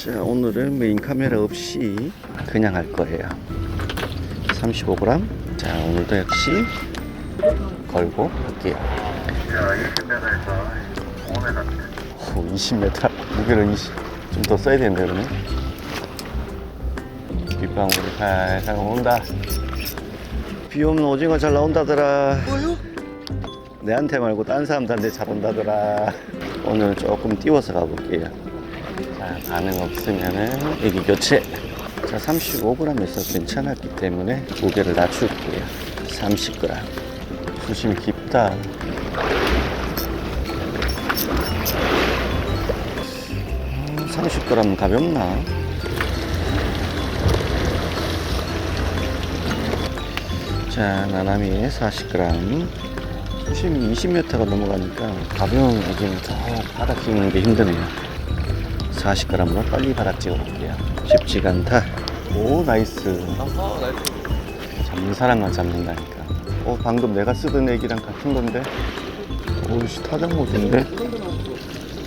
자, 오늘은 메인 카메라 없이 그냥 할 거예요. 35g. 자, 오늘도 역시 걸고 할게요. 자, 20m에서 5m. 오, 20m. 무게를 20. 좀 더 써야 되는데, 그러면. 빗방울이 살살 온다. 비 없는 오징어 잘 나온다더라. 뭐요? 내한테 말고 딴 사람들한테 잘 온다더라. 오늘 조금 띄워서 가볼게요. 자, 반응 없으면은 애기 교체. 자, 35g에서 괜찮았기 때문에 무게를 낮출게요. 30g. 수심이 깊다. 음, 30g 가볍나? 자, 나나미 40g. 수심이 20m가 넘어가니까 가벼운 애기는 더 바닥 찍는 게 힘드네요. 40g으로 빨리 바닥 찍어 볼게요. 쉽지가 않다. 오, 나이스. 잡는 사람만 잡는다니까. 어, 방금 내가 쓰던 애기랑 같은 건데? 오이씨, 타장 모드인데?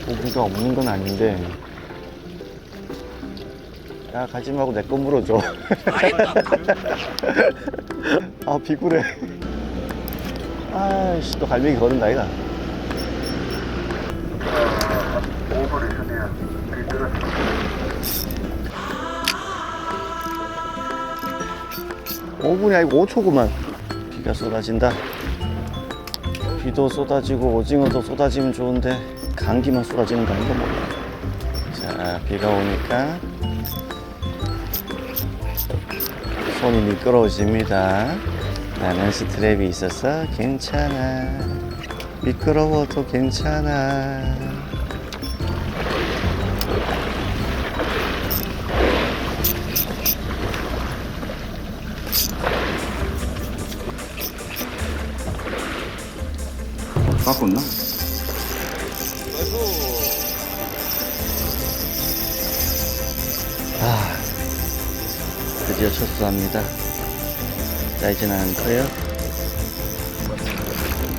고기가 없는 건 아닌데. 야, 가지 말고 내 거 물어줘. 아, 비굴해. 아이씨, 또 갈매기 거른다, 이가. 5분이 아니고 5초구만. 비가 쏟아진다. 비도 쏟아지고 오징어도 쏟아지면 좋은데 감기만 쏟아지는 거 아닌가 몰라. 자 비가 오니까 손이 미끄러워집니다. 나는 스트랩이 있어서 괜찮아. 미끄러워도 괜찮아. 바꿨나? 아, 드디어 첫수합니다. 사이즈는 커요.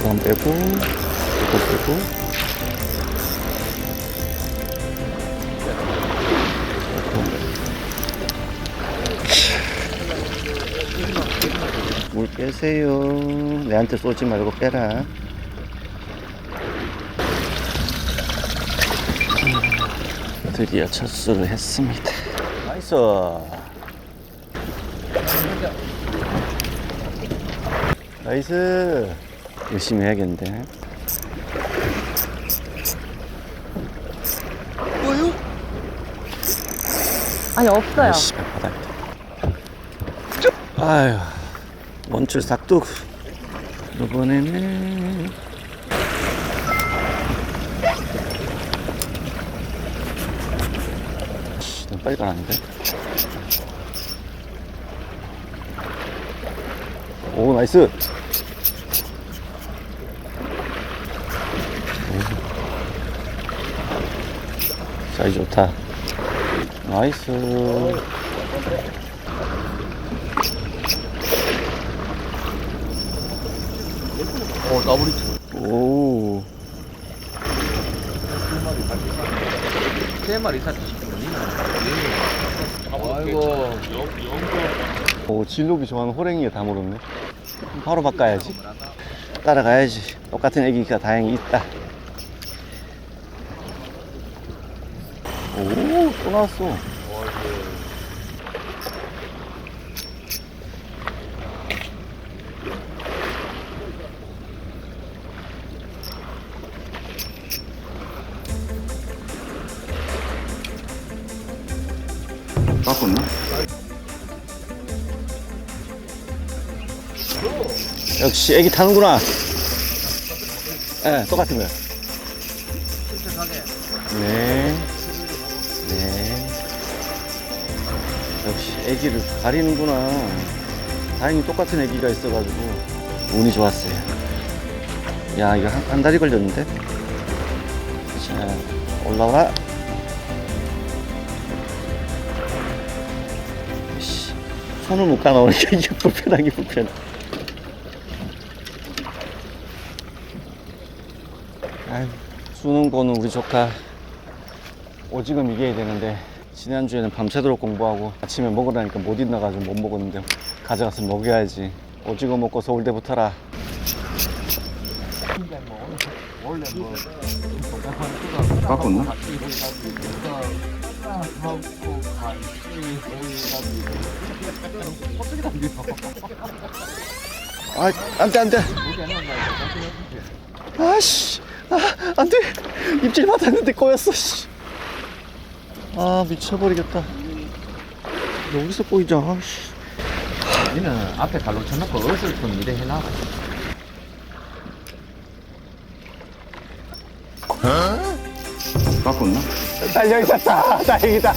그럼 빼고, 이거 빼고. 물 빼세요. 내한테 쏘지 말고 빼라. 드디어 첫수를 했습니다. 나이스. 나이스. 열심히 해야겠는데. 아니 없어요. 아이씨, 바닥. 아유, 원줄 싹둑. 이번에는 씨, 너무 빨리 가는데. 오, 나이스. 오. 사이즈 좋다. 나이스. 어, 나무리 오. 세 마리 사치 아이고, 오, 진록이 좋아하는 호랭이에 다 물었네. 바로 바꿔야지. 따라가야지. 똑같은 애기가 다행히 있다. 오, 또 나왔어. 바꿨나? 역시 애기 타는구나. 예, 똑같은 거야. 네. 네. 역시 애기를 가리는구나. 다행히 똑같은 애기가 있어가지고 운이 좋았어요. 야, 이거 한, 한 달이 걸렸는데? 자, 올라와. 손을 못 가나 오니까 이게 불편하게 불편해. 아유, 수능 보는 우리 조카 오지금 이겨야 되는데 지난주에는 밤새도록 공부하고 아침에 먹으라니까 못 있나가지고 못 먹었는데 가져가서 먹여야지 오징어 먹고 서울대 붙어라 바꿨나? 아 안 돼 안돼. 여기 안 나온다 이거 아씨 아 안 돼. 입질 받았는데 꼬였어 씨. 아 미쳐버리겠다. 여기서 꼬이자 아 씨. 니는 앞에 갈로 쳐놓고 어슬 좀 이래 해놔. 바꿨나? 달려 있었다 다행이다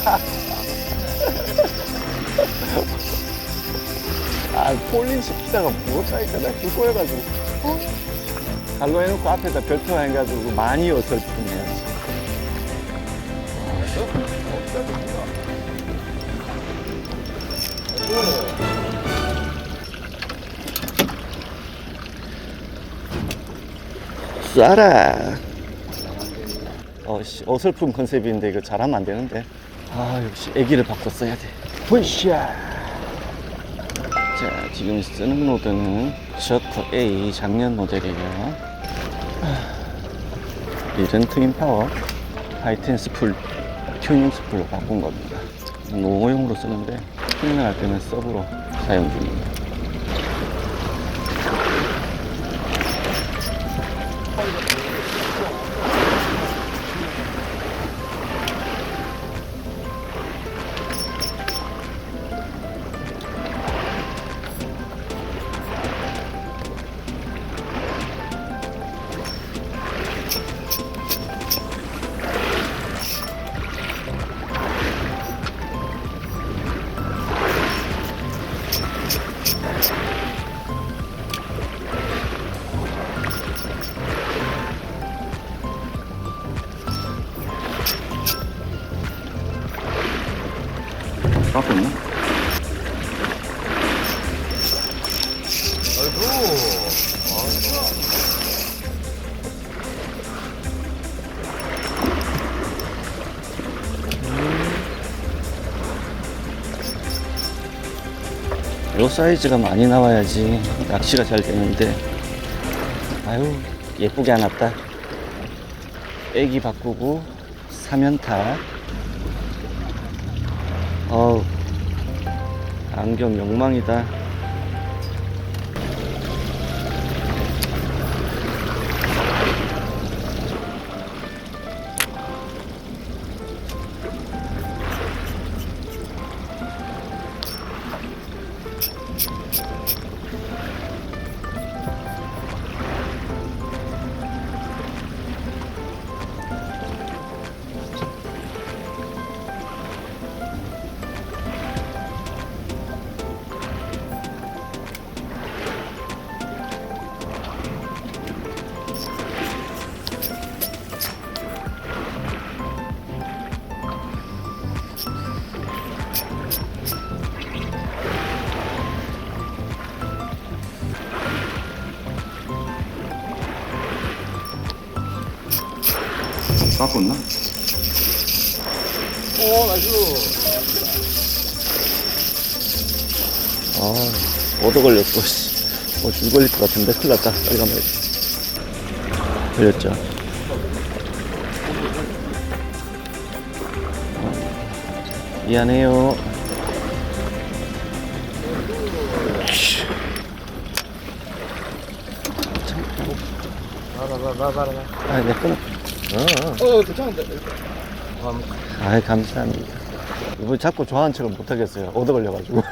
아 폴린 시키다가 못하니까 나 그거여가지고. 어? 갈로 해놓고 앞에다 별표 해가지고 많이 어설프네요. 쏴라. 어 씨 어설픈 컨셉인데 이거 잘하면 안 되는데. 아 역시 애기를 바꿔 써야 돼. 푸샤 자 지금 쓰는 모드는 셔터 A 작년 모델이에요. 이전 트윈 파워 하이텐 스풀 튜닝 스풀로 바꾼 겁니다. 농어용으로 쓰는데 튜닝을 할 때는 서브로 사용 중입니다 바꿨나? 요. 사이즈가 많이 나와야지 낚시가 잘 되는데. 아유 예쁘게 안 왔다. 애기 바꾸고 사면타 어우 안경 욕망이다 오 나이스 아, 얻어 걸렸어. 씨. 어, 줄 걸릴 것 같은데. 큰일 났다. 빨리 가봐야지. 걸렸죠. 어, 미안해요. 나 나 나 나 나 아, 내 끊어. 어 괜찮은데 아, 감사합니다. 이번 자꾸 좋아하는 척을 못하겠어요. 얻어 걸려가지고.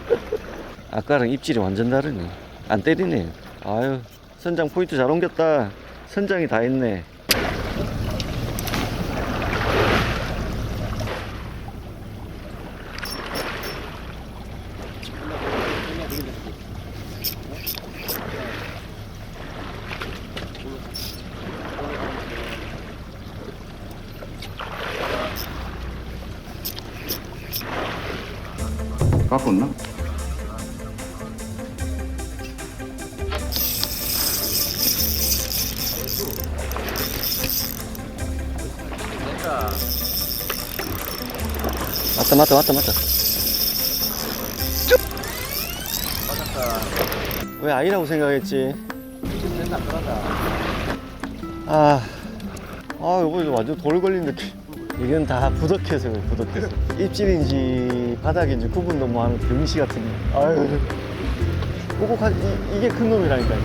아까랑 입질이 완전 다르네. 안 때리네. 아유, 선장 포인트 잘 옮겼다. 선장이 다 했네. 맞다 맞다 맞다 맞다. 왜 아니라고 생각했지? 됐나 그러다. 아, 아 이거 이거 완전 돌 걸린 느낌. 이건 다 부덕해서 그래 부덕해서. 입질인지 바닥인지 구분도 뭐하는 병시 같은 거. 아유. 꼭꼭 이, 이게 큰 놈이라니까요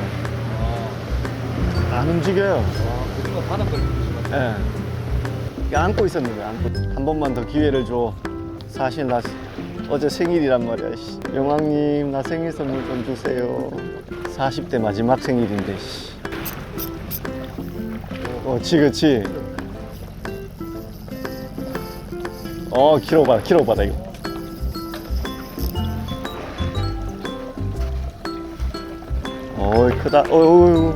안 움직여요. 와, 그거 바닥 걸리지 예. 이거 안고 있었는데 안고. 한 번만 더 기회를 줘 사실 나 어제 생일이란 말이야 씨. 영왕님 나 생일 선물 좀 주세요. 40대 마지막 생일인데 씨. 어 그치 그치. 어 키로 받아 키로 받아 이거. 어이 크다. 어유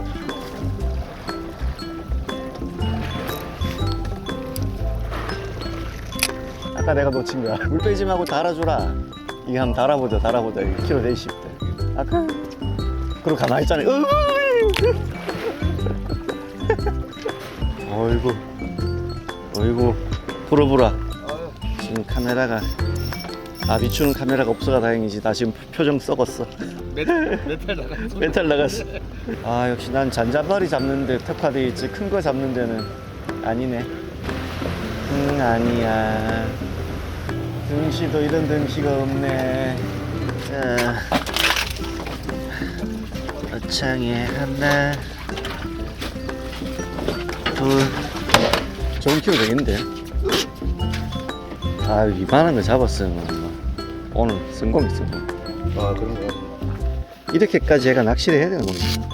아까 내가 놓친 거야. 물 빼 지 말고 달아줘라. 이게 한번 달아보자, 달아보자. 이거 키로 돼 싶대. 아까 그리고 가만히 있잖아. 어이구, 어이구, 부러부라. 지금 카메라가 아 비추는 카메라가 없어가 다행이지. 나 지금 표정 썩었어. 메탈 나가. 멘탈 나갔어. 아 역시 난 잔잔바리 잡는데 특화돼 있지 큰 거 잡는 데는 아니네. 응 아니야. 등시도 이런 등시가 없네. 자, 어창에 하나, 둘. 좋은 키로 되겠는데. 아 이만한 거 잡았으면 오늘 성공이 성공. 아, 그런 거야. 이렇게까지 해가 낚시를 해야 되는 겁니다.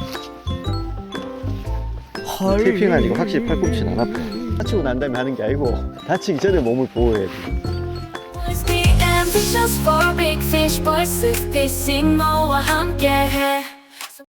테이핑하니까 확실히 팔꿈치는 안 아파. 다치고 난 다음에 하는 게 아니고 다치기 전에 몸을 보호해야 돼. Just for big fish boys Sırf pesin Moa Hamgehe